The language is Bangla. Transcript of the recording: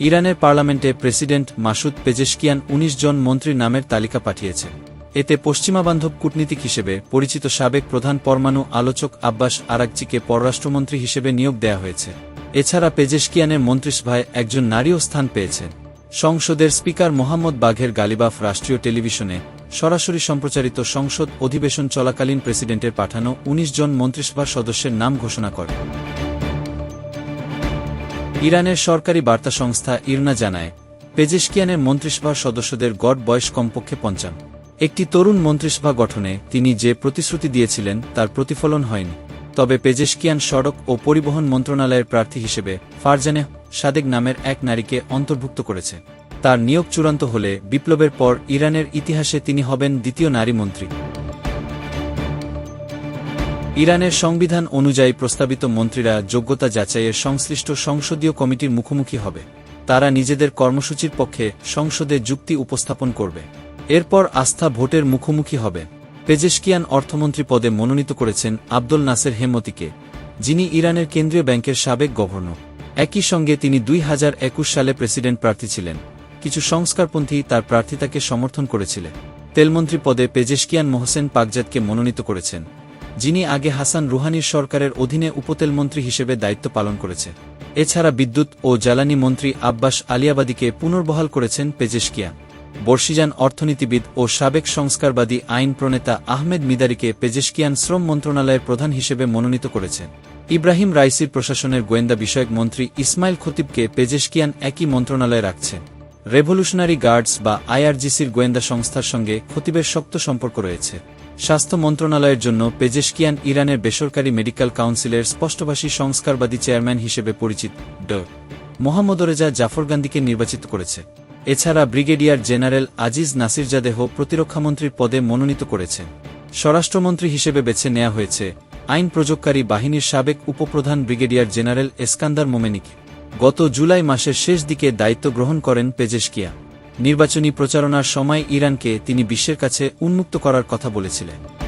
ইরানের পার্লামেন্টে প্রেসিডেন্ট মাসুদ পেজেশকিয়ান ১৯ জন মন্ত্রীর নামের তালিকা পাঠিয়েছে এতে পশ্চিমাবান্ধব কূটনীতিক হিসেবে পরিচিত সাবেক প্রধান পরমাণু আলোচক আব্বাস আরাকচিকে পররাষ্ট্রমন্ত্রী হিসেবে নিয়োগ দেয়া হয়েছে। এছাড়া পেজেশকিয়ানের মন্ত্রিসভায় একজন নারীও স্থান পেয়েছেন। সংসদের স্পিকার মোহাম্মদ বাঘের গালিবাফ রাষ্ট্রীয় টেলিভিশনে সরাসরি সম্প্রচারিত সংসদ অধিবেশন চলাকালীন প্রেসিডেন্টের পাঠানো ১৯ জন মন্ত্রিসভার সদস্যের নাম ঘোষণা করে। ইরানের সরকারি বার্তা সংস্থা ইরনা জানায়, পেজেশকিয়ানের মন্ত্রিসভার সদস্যদের গড় বয়স কমপক্ষে পঞ্চান একটি তরুণ মন্ত্রিসভা গঠনে তিনি যে প্রতিশ্রুতি দিয়েছিলেন তার প্রতিফলন হয়নি। তবে পেজেশকিয়ান সড়ক ও পরিবহন মন্ত্রণালয়ের প্রার্থী হিসেবে ফারজানে সাদেক নামের এক নারীকে অন্তর্ভুক্ত করেছে। তার নিয়োগ চূড়ান্ত হলে বিপ্লবের পর ইরানের ইতিহাসে তিনি হবেন দ্বিতীয় নারী মন্ত্রী। ইরানের সংবিধান অনুযায়ী প্রস্তাবিত মন্ত্রীরা যোগ্যতা যাচাইয়ের সংশ্লিষ্ট সংসদীয় কমিটির মুখোমুখি হবে। তারা নিজেদের কর্মসূচির পক্ষে সংসদে যুক্তি উপস্থাপন করবে। এরপর আস্থা ভোটের মুখোমুখি হবে, পেজেশকিয়ান অর্থমন্ত্রী পদে মনোনীত করেছেন আব্দুল নাসের হেমতিকে, যিনি ইরানের কেন্দ্রীয় ব্যাংকের সাবেক গভর্নর। একই সঙ্গে তিনি দুই হাজার একুশ সালে প্রেসিডেন্ট প্রার্থী ছিলেন। কিছু সংস্কারপন্থী তার প্রার্থিতাকে সমর্থন করেছিলেন। তেলমন্ত্রী পদে পেজেশকিয়ান মোহসেন পাকজাদকে মনোনীত করেছেন। যিনি আগে হাসান রুহানির সরকারের অধীনে উপতেলমন্ত্রী হিসেবে দায়িত্ব পালন করেছে। এছাড়া বিদ্যুৎ ও জ্বালানি মন্ত্রী আব্বাস আলিয়াবাদীকে পুনর্বহাল করেছেন পেজেশকিয়া। বর্ষিজান অর্থনীতিবিদ ও সাবেক সংস্কারবাদী আইন প্রণেতা আহমেদ মিদারিকে পেজেশকিয়ান শ্রম মন্ত্রণালয়ের প্রধান হিসেবে মনোনীত করেছে। ইব্রাহিম রাইসির প্রশাসনের গোয়েন্দা বিষয়ক মন্ত্রী ইসমাইল খতিবকে পেজেশকিয়ান একই মন্ত্রণালয়ে রাখছে। রেভলিউশনারি গার্ডস বা আইআরজিসির গোয়েন্দা সংস্থার সঙ্গে খতিবের শক্ত সম্পর্ক রয়েছে। স্বাস্থ্য মন্ত্রণালয়ের জন্য পেজেশকিয়ান ইরানের বেসরকারি মেডিকেল কাউন্সিলের স্পষ্টভাষী সংস্কারবাদী চেয়ারম্যান হিসেবে পরিচিত ড। মোহাম্মদ রেজা জাফরগান্দিকে নির্বাচিত করেছে। এছাড়া ব্রিগেডিয়ার জেনারেল আজিজ নাসিরজাদেহ প্রতিরক্ষামন্ত্রীর পদে মনোনীত করেছেন স্বরাষ্ট্রমন্ত্রী হিসেবে বেছে নেওয়া হয়েছে আইন প্রযোগকারী বাহিনীর সাবেক উপপ্রধান ব্রিগেডিয়ার জেনারেল এসকান্দার মোমেনিক। গত জুলাই মাসের শেষ দিকে দায়িত্ব গ্রহণ করেন পেজেশকিয়া। নির্বাচনী প্রচারণার সময় ইরানকে তিনি বিশ্বের কাছে উন্মুক্ত করার কথা বলেছিলেন।